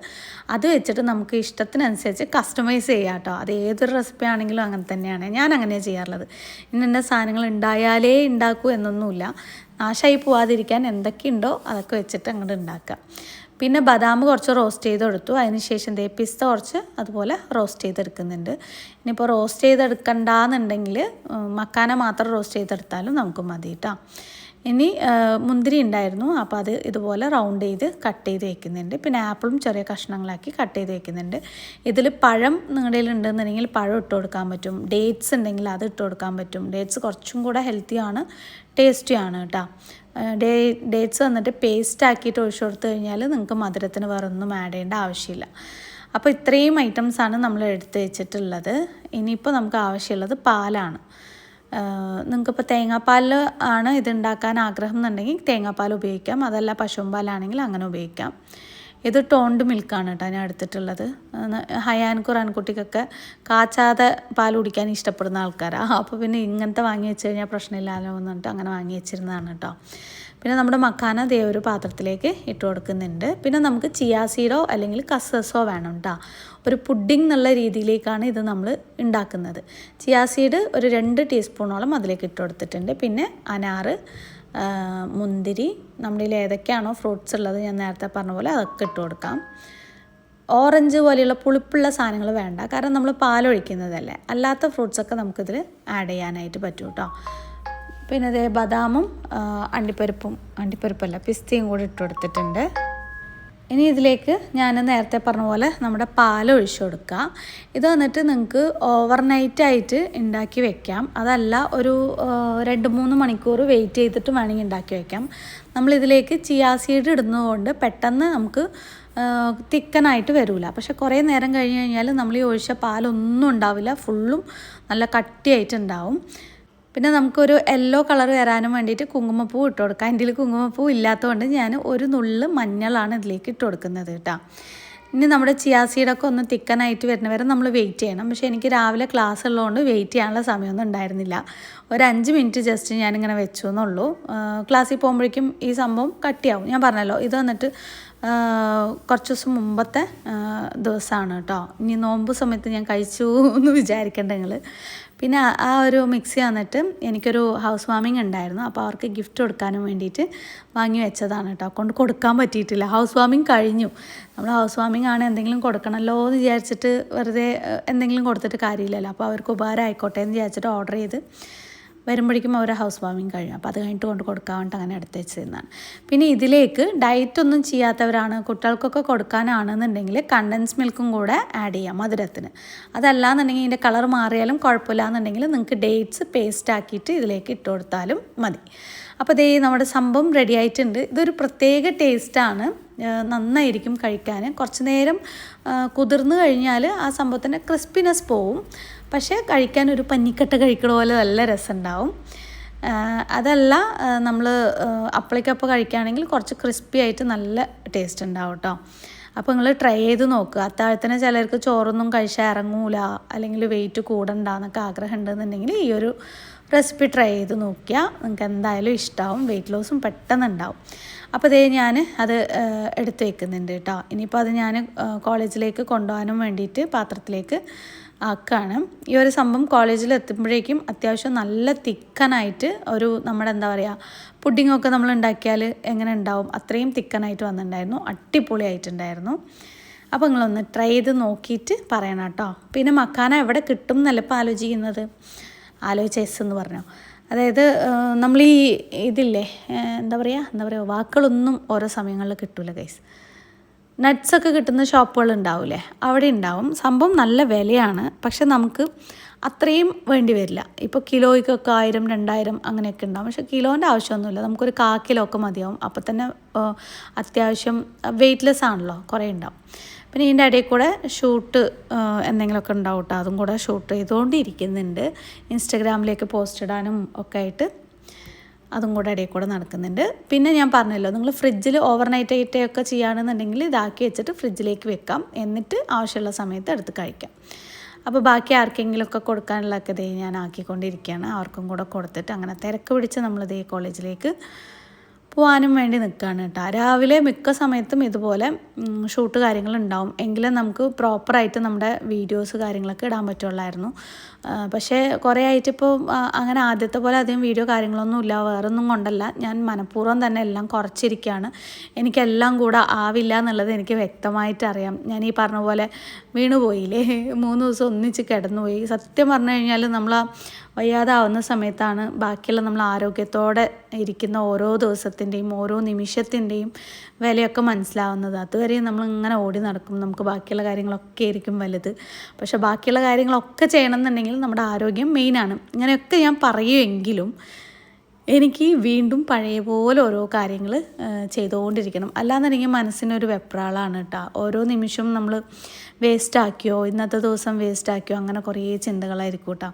അത് വെച്ചിട്ട് നമുക്ക് ഇഷ്ടത്തിനനുസരിച്ച് കസ്റ്റമൈസ് ചെയ്യാം കേട്ടോ. അത് ഏതൊരു റെസിപ്പി ആണെങ്കിലും അങ്ങനെ തന്നെയാണ്. ഞാൻ അങ്ങനെ ചെയ്യാറുള്ളത്. ഇന്ന സാധനങ്ങൾ ഉണ്ടായാലേ ഉണ്ടാക്കൂ എന്നൊന്നുമില്ല. നാശമായി പോവാതിരിക്കാൻ എന്തൊക്കെയുണ്ടോ അതൊക്കെ വെച്ചിട്ട് അങ്ങോട്ട് ഉണ്ടാക്കുക പിന്നെ ബദാം കുറച്ച് റോസ്റ്റ് ചെയ്തെടുത്തു. അതിന് ശേഷം ദേ പിസ്ത കുറച്ച് അതുപോലെ റോസ്റ്റ് ചെയ്തെടുക്കുന്നുണ്ട്. ഇനിയിപ്പോൾ റോസ്റ്റ് ചെയ്തെടുക്കണ്ടെന്നുണ്ടെങ്കിൽ മക്കാന മാത്രം റോസ്റ്റ് ചെയ്തെടുത്താലും നമുക്ക് മതി കേട്ടോ ഇനി മുന്തിരി ഉണ്ടായിരുന്നു. അപ്പോൾ അത് ഇതുപോലെ റൗണ്ട് ചെയ്ത് കട്ട് ചെയ്ത് വെക്കുന്നുണ്ട്. പിന്നെ ആപ്പിളും ചെറിയ കഷ്ണങ്ങളാക്കി കട്ട് ചെയ്ത് വെക്കുന്നുണ്ട്. ഇതിൽ പഴം നിങ്ങളുടെ ഉണ്ടെന്നുണ്ടെങ്കിൽ പഴം ഇട്ട് കൊടുക്കാൻ പറ്റും. ഡേറ്റ്സ് ഉണ്ടെങ്കിൽ അത് ഇട്ട് കൊടുക്കാൻ പറ്റും. ഡേറ്റ്സ് കുറച്ചും കൂടെ ഹെൽത്തിയാണ് ടേസ്റ്റിയാണ് കേട്ടോ ഡേ ഡേറ്റ്സ് വന്നിട്ട് പേസ്റ്റ് ആക്കിയിട്ട് ഒഴിച്ചു കൊടുത്തു കഴിഞ്ഞാൽ നിങ്ങൾക്ക് മധുരത്തിന് വേറെ ഒന്നും ആഡ് ചെയ്യേണ്ട ആവശ്യമില്ല. അപ്പോൾ ഇത്രയും ഐറ്റംസാണ് നമ്മൾ എടുത്ത് വെച്ചിട്ടുള്ളത്. ഇനിയിപ്പോൾ നമുക്ക് ആവശ്യമുള്ളത് പാലാണ്. നിങ്ങൾക്കിപ്പോൾ തേങ്ങാപ്പാൽ ആണ് ഇത് ഉണ്ടാക്കാൻ ആഗ്രഹം എന്നുണ്ടെങ്കിൽ തേങ്ങാപ്പാൽ ഉപയോഗിക്കാം. അതല്ല പശുമ്പാലാണെങ്കിൽ അങ്ങനെ ഉപയോഗിക്കാം. ഇത് ടോണ്ട് മിൽക്കാണ് കേട്ടോ ഞാൻ എടുത്തിട്ടുള്ളത്. ഹയാൻ ഖുറാൻകുട്ടിക്കൊക്കെ കാച്ചാതെ പാൽ കുടിക്കാൻ ഇഷ്ടപ്പെടുന്ന ആൾക്കാരാണ് അപ്പോൾ പിന്നെ ഇങ്ങനത്തെ വാങ്ങി വെച്ച് കഴിഞ്ഞാൽ പ്രശ്നമില്ലല്ലോ എന്ന് പറഞ്ഞിട്ട് അങ്ങനെ വാങ്ങി വെച്ചിരുന്നതാണ് കേട്ടോ. പിന്നെ നമ്മുടെ മക്കാന ദേ ഒരു പാത്രത്തിലേക്ക് ഇട്ട് കൊടുക്കുന്നുണ്ട്. പിന്നെ നമുക്ക് ചിയാസീഡോ അല്ലെങ്കിൽ കസസോ വേണം കേട്ടോ. ഒരു പുഡിംഗ് എന്നുള്ള രീതിയിലേക്കാണ് ഇത് നമ്മൾ ഉണ്ടാക്കുന്നത്. ചിയാസീഡ് ഒരു രണ്ട് ടീസ്പൂണോളം അതിലേക്ക് ഇട്ട് കൊടുത്തിട്ടുണ്ട്. പിന്നെ അനാറ് മുന്തിരി നമ്മുടെ കയ്യിൽ ഏതൊക്കെയാണോ ഫ്രൂട്ട്സ് ഉള്ളത് ഞാൻ നേരത്തെ പറഞ്ഞ പോലെ അതൊക്കെ ഇട്ട് കൊടുക്കാം. ഓറഞ്ച് പോലെയുള്ള പുളിപ്പുള്ള സാധനങ്ങൾ വേണ്ട. കാരണം നമ്മൾ പാലൊഴിക്കുന്നതല്ലേ അല്ലാത്ത ഫ്രൂട്ട്സൊക്കെ നമുക്കിതിൽ ആഡ് ചെയ്യാനായിട്ട് പറ്റും കേട്ടോ പിന്നെ അതേ ബദാമും അണ്ടിപ്പരിപ്പും അണ്ടിപ്പരിപ്പല്ല പിസ്തയും കൂടി ഇട്ട് കൊടുത്തിട്ടുണ്ട്. ഇനി ഇതിലേക്ക് ഞാൻ നേരത്തെ പറഞ്ഞ പോലെ നമ്മുടെ പാൽ ഒഴിച്ചു കൊടുക്കുക. ഇത് വന്നിട്ട് നിങ്ങൾക്ക് ഓവർനൈറ്റ് ആയിട്ട് ഉണ്ടാക്കി വെക്കാം. അതല്ല ഒരു രണ്ട് മൂന്ന് മണിക്കൂർ വെയിറ്റ് ചെയ്തിട്ട് വേണമെങ്കിൽ ഉണ്ടാക്കി വെക്കാം. നമ്മളിതിലേക്ക് ചിയാസീഡ് ഇടുന്നതുകൊണ്ട് പെട്ടെന്ന് നമുക്ക് തിക്കനായിട്ട് വരില്ല പക്ഷെ കുറേ നേരം കഴിഞ്ഞ് കഴിഞ്ഞാൽ നമ്മൾ ഈ ഒഴിച്ച പാലൊന്നും ഉണ്ടാവില്ല. ഫുള്ളും നല്ല കട്ടിയായിട്ടുണ്ടാവും പിന്നെ നമുക്കൊരു യെല്ലോ കളർ വരാനും വേണ്ടിയിട്ട് കുങ്കുമപ്പൂ ഇട്ട് കൊടുക്കാം. എന്റെ കുങ്കുമപ്പൂ ഇല്ലാത്തതുകൊണ്ട് ഞാൻ ഒരു നുള്ള് മഞ്ഞളാണ് ഇതിലേക്ക് ഇട്ട് കൊടുക്കുന്നത് കേട്ടോ. ഇനി നമ്മുടെ ചിയാസീഡൊക്കെ ഒന്ന് തിക്കനായിട്ട് വരുന്ന വരെ നമ്മൾ വെയിറ്റ് ചെയ്യണം. പക്ഷേ എനിക്ക് രാവിലെ ക്ലാസ് ഉള്ളതുകൊണ്ട് വെയിറ്റ് ചെയ്യാനുള്ള സമയമൊന്നും ഉണ്ടായിരുന്നില്ല. ഒരു അഞ്ച് മിനിറ്റ് ജസ്റ്റ് ഞാനിങ്ങനെ വെച്ചു എന്നുള്ളൂ. ക്ലാസ്സിൽ പോകുമ്പോഴേക്കും ഈ സംഭവം കട്ടിയാവും. ഞാൻ പറഞ്ഞല്ലോ ഇത് വന്നിട്ട് കുറച്ച് ദിവസം മുമ്പത്തെ ദിവസമാണ് കേട്ടോ. ഇനി നോമ്പ് സമയത്ത് ഞാൻ കഴിച്ചു എന്ന് വിചാരിക്കേണ്ട നിങ്ങൾ പിന്നെ ആ- ഒരു മിക്സി വന്നിട്ട് എനിക്കൊരു ഹൗസ് വാമിങ് ഉണ്ടായിരുന്നു. അപ്പോൾ അവർക്ക് ഗിഫ്റ്റ് കൊടുക്കാനും വേണ്ടിയിട്ട് വാങ്ങി വെച്ചതാണ് കേട്ടോ. കൊണ്ട് കൊടുക്കാൻ പറ്റിയിട്ടില്ല. ഹൗസ് വാമിങ് കഴിഞ്ഞു. നമ്മൾ ഹൗസ് വാമിങ് ആണ് എന്തെങ്കിലും കൊടുക്കണമല്ലോ എന്ന് വിചാരിച്ചിട്ട് വെറുതെ എന്തെങ്കിലും കൊടുത്തിട്ട് കാര്യമില്ലല്ലോ. അപ്പോൾ അവർക്ക് ഉപകാരം ആയിക്കോട്ടെ എന്ന് വിചാരിച്ചിട്ട് ഓർഡർ ചെയ്ത് വരുമ്പോഴേക്കും അവർ ഹൗസ് വാമിങ് കഴിഞ്ഞു. അപ്പോൾ അത് കഴിഞ്ഞിട്ട് കൊണ്ട് കൊടുക്കാൻ വേണ്ടിയിട്ട് അങ്ങനെ എടുത്ത് വെച്ചിരുന്നതാണ്. പിന്നെ ഇതിലേക്ക് ഡയറ്റ് ഒന്നും ചെയ്യാത്തവരാണ് കുട്ടികൾക്കൊക്കെ കൊടുക്കാനാണെന്നുണ്ടെങ്കിൽ കണ്ടൻസ് മിൽക്കും കൂടെ ആഡ് ചെയ്യാം മധുരത്തിന്. അതല്ല എന്നുണ്ടെങ്കിൽ ഇതിന്റെ കളർ മാറിയാലും കുഴപ്പമില്ല എന്നുണ്ടെങ്കിൽ നിങ്ങൾക്ക് ഡേറ്റ്സ് പേസ്റ്റ് ആക്കിയിട്ട് ഇതിലേക്ക് ഇട്ട് കൊടുത്താലും മതി. അപ്പോൾ ദേ നമ്മുടെ സംഭവം റെഡി ആയിട്ടുണ്ട്. ഇതൊരു പ്രത്യേക ടേസ്റ്റാണ് നന്നായിരിക്കും കഴിക്കാൻ. കുറച്ച് നേരം കുതിർന്നു കഴിഞ്ഞാൽ ആ സംഭവത്തിന്റെ ക്രിസ്പിനെസ് പോവും. പക്ഷേ കഴിക്കാൻ ഒരു പഞ്ഞിക്കട്ട കഴിക്കണ പോലെ നല്ല രസമുണ്ടാവും. അതല്ല നമ്മൾ അപ്പളേക്കപ്പം കഴിക്കുകയാണെങ്കിൽ കുറച്ച് ക്രിസ്പി ആയിട്ട് നല്ല ടേസ്റ്റ് ഉണ്ടാവും കേട്ടോ അപ്പോൾ നിങ്ങൾ ട്രൈ ചെയ്ത് നോക്കുക അത്താഴത്തിന് ചിലർക്ക് ചോറൊന്നും കഴിച്ചാൽ ഇറങ്ങൂല അല്ലെങ്കിൽ വെയിറ്റ് കൂടണ്ടെന്നൊക്കെ ആഗ്രഹം ഉണ്ടെന്നുണ്ടെങ്കിൽ ഈ ഒരു റെസിപ്പി ട്രൈ ചെയ്ത് നോക്കിയാൽ നിങ്ങൾക്ക് എന്തായാലും ഇഷ്ടമാവും വെയിറ്റ് ലോസും പെട്ടെന്ന് ഉണ്ടാവും അപ്പോൾ ഇതേ ഞാൻ അത് എടുത്ത് വെക്കുന്നുണ്ട് കേട്ടോ ഇനിയിപ്പോൾ അത് ഞാൻ കോളേജിലേക്ക് കൊണ്ടുപോകാനും വേണ്ടിയിട്ട് പാത്രത്തിലേക്ക് ആക്കുകയാണ് ഈ ഒരു സംഭവം കോളേജിൽ എത്തുമ്പോഴേക്കും അത്യാവശ്യം നല്ല തിക്കനായിട്ട് ഒരു നമ്മുടെ എന്താ പറയുക പുഡിങ്ങൊക്കെ നമ്മൾ ഉണ്ടാക്കിയാൽ എങ്ങനെ ഉണ്ടാവും അത്രയും തിക്കനായിട്ട് വന്നിട്ടുണ്ടായിരുന്നു. അടിപൊളിയായിട്ടുണ്ടായിരുന്നു. അപ്പോൾ നിങ്ങളൊന്ന് ട്രൈ ചെയ്ത് നോക്കിയിട്ട് പറയണം കേട്ടോ. പിന്നെ മക്കാന എവിടെ കിട്ടും എന്നല്ല ഇപ്പോൾ ആലോചിക്കുന്നത്? ആലോചിച്ച എന്ന് പറഞ്ഞു. അതായത് നമ്മൾ ഈ ഇതില്ലേ എന്താ പറയുക എന്താ പറയുക വാക്കുകളൊന്നും ഓരോ സമയങ്ങളിൽ കിട്ടൂല ഗൈസ് നട്ട്സൊക്കെ കിട്ടുന്ന ഷോപ്പുകൾ ഉണ്ടാവില്ലേ അവിടെ ഉണ്ടാവും. സംഭവം നല്ല വിലയാണ്. പക്ഷെ നമുക്ക് അത്രയും വേണ്ടി വരില്ല. ഇപ്പോൾ കിലോയ്ക്കൊക്കെ ആയിരം രണ്ടായിരം അങ്ങനെയൊക്കെ ഉണ്ടാവും. പക്ഷെ കിലോന്റെ ആവശ്യമൊന്നുമില്ല. നമുക്കൊരു കാ കിലോ ഒക്കെ മതിയാവും. അപ്പോൾ തന്നെ അത്യാവശ്യം വെയ്റ്റ്ലെസ് ആണല്ലോ. കുറേ ഉണ്ടാവും. പിന്നെ ഇതിന്റെ ഇടയിൽ കൂടെ ഷൂട്ട് എന്തെങ്കിലുമൊക്കെ ഉണ്ടാവും കേട്ടോ. അതും കൂടെ ഷൂട്ട് ചെയ്തുകൊണ്ടിരിക്കുന്നുണ്ട്. ഇൻസ്റ്റഗ്രാമിലേക്ക് പോസ്റ്റ് ഇടാനും ഒക്കെ ആയിട്ട്. അതും കൂടെ ഇടയിൽ കൂടെ നടക്കുന്നുണ്ട്. പിന്നെ ഞാൻ പറഞ്ഞല്ലോ നിങ്ങൾ ഫ്രിഡ്ജിൽ ഓവർനൈറ്റ് ആയിട്ടൊക്കെ ചെയ്യുകയാണെന്നുണ്ടെങ്കിൽ ഇതാക്കി വെച്ചിട്ട് ഫ്രിഡ്ജിലേക്ക് വെക്കാം. എന്നിട്ട് ആവശ്യമുള്ള സമയത്ത് എടുത്ത് കഴിക്കാം. അപ്പോൾ ബാക്കി ആർക്കെങ്കിലുമൊക്കെ കൊടുക്കാനുള്ളതൊക്കെ ഇതേ ഞാൻ ആക്കിക്കൊണ്ടിരിക്കുകയാണ്. അവർക്കും കൂടെ കൊടുത്തിട്ട് അങ്ങനെ തിരക്ക് പിടിച്ച് നമ്മളിതേ കോളേജിലേക്ക് പോകാനും വേണ്ടി നിൽക്കുകയാണ് കേട്ടോ. രാവിലെ മിക്ക സമയത്തും ഇതുപോലെ ഷൂട്ട് കാര്യങ്ങളുണ്ടാവും. എങ്കിലും നമുക്ക് പ്രോപ്പറായിട്ട് നമ്മുടെ വീഡിയോസ് കാര്യങ്ങളൊക്കെ ഇടാൻ പറ്റുള്ളായിരുന്നു. പക്ഷേ കുറേ ആയിട്ട് ഇപ്പോൾ അങ്ങനെ ആദ്യത്തെ പോലെ അധികം വീഡിയോ കാര്യങ്ങളൊന്നും ഇല്ല. വേറൊന്നും കൊണ്ടല്ല. ഞാൻ മനഃപൂർവം തന്നെ എല്ലാം കുറച്ചിരിക്കുകയാണ് എനിക്കെല്ലാം കൂടെ ആവില്ല എന്നുള്ളത് എനിക്ക് വ്യക്തമായിട്ട് അറിയാം. ഞാൻ ഈ പറഞ്ഞ പോലെ വീണുപോയില്ലേ? മൂന്ന് ദിവസം ഒന്നിച്ച് കിടന്നുപോയി. സത്യം പറഞ്ഞു കഴിഞ്ഞാൽ നമ്മൾ വയ്യാതാവുന്ന സമയത്താണ് ബാക്കിയുള്ള നമ്മൾ ആരോഗ്യത്തോടെ ഇരിക്കുന്ന ഓരോ ദിവസത്തിന്റെയും ഓരോ നിമിഷത്തിന്റെയും വിലയൊക്കെ മനസ്സിലാവുന്നത്. അതുവരെ നമ്മൾ ഇങ്ങനെ ഓടി നടക്കും. നമുക്ക് ബാക്കിയുള്ള കാര്യങ്ങളൊക്കെ ആയിരിക്കും വലുത്. പക്ഷേ ബാക്കിയുള്ള കാര്യങ്ങളൊക്കെ ചെയ്യണം എന്നുണ്ടെങ്കിൽ നമ്മുടെ ആരോഗ്യം മെയിനാണ്. ഇങ്ങനെയൊക്കെ ഞാൻ പറയുമെങ്കിലും എനിക്ക് വീണ്ടും പഴയ പോലെ ഓരോ കാര്യങ്ങൾ ചെയ്തുകൊണ്ടിരിക്കണം. അല്ലാന്നുണ്ടെങ്കിൽ മനസ്സിനൊരു വെപ്രാളാണ് കേട്ടോ ഓരോ നിമിഷവും നമ്മൾ വേസ്റ്റാക്കിയോ ഇന്നത്തെ ദിവസം വേസ്റ്റാക്കിയോ അങ്ങനെ കുറേ ചിന്തകളായിരിക്കും കേട്ടോ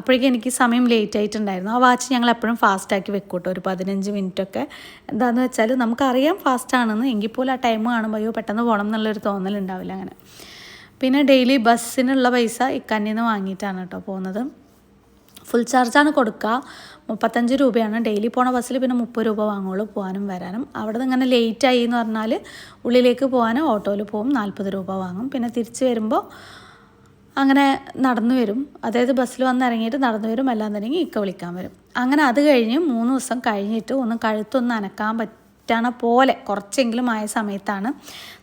അപ്പോഴേക്കും എനിക്ക് സമയം ലേറ്റ് ആയിട്ടുണ്ടായിരുന്നു. ആ വാച്ച് ഞങ്ങൾ എപ്പോഴും ഫാസ്റ്റാക്കി വെക്കും കേട്ടോ ഒരു പതിനഞ്ച് മിനിറ്റൊക്കെ എന്താണെന്ന് വെച്ചാൽ നമുക്കറിയാം ഫാസ്റ്റാണെന്ന് എങ്കിൽ പോലും ആ ടൈം കാണുമ്പോൾ അയ്യോ പെട്ടെന്ന് പോകണം എന്നുള്ളൊരു തോന്നലുണ്ടാവില്ല അങ്ങനെ. പിന്നെ ഡെയിലി ബസ്സിനുള്ള പൈസ ഇക്കന്നിൽ നിന്ന് വാങ്ങിയിട്ടാണ് കേട്ടോ പോകുന്നത് ഫുൾ ചാർജാണ് കൊടുക്കുക മുപ്പത്തഞ്ച് രൂപയാണ്. ഡെയിലി പോണ ബസ്സിൽ പിന്നെ മുപ്പത് രൂപ വാങ്ങുള്ളൂ. പോകാനും വരാനും. അവിടെ നിന്ന് ഇങ്ങനെ ആയി എന്ന് പറഞ്ഞാൽ ഉള്ളിലേക്ക് പോകാൻ ഓട്ടോയിൽ പോകും നാൽപ്പത് രൂപ വാങ്ങും. പിന്നെ തിരിച്ച് വരുമ്പോൾ അങ്ങനെ നടന്നു വരും. അതായത് ബസ്സിൽ വന്ന് ഇറങ്ങിയിട്ട് നടന്നു വരും. അല്ലാന്നുണ്ടെങ്കിൽ ഇക്ക വിളിക്കാൻ വരും. അങ്ങനെ അത് കഴിഞ്ഞ് മൂന്ന് ദിവസം കഴിഞ്ഞിട്ട് ഒന്ന് കഴുത്തൊന്ന് അനക്കാൻ പറ്റണ പോലെ കുറച്ചെങ്കിലും ആയ സമയത്താണ്.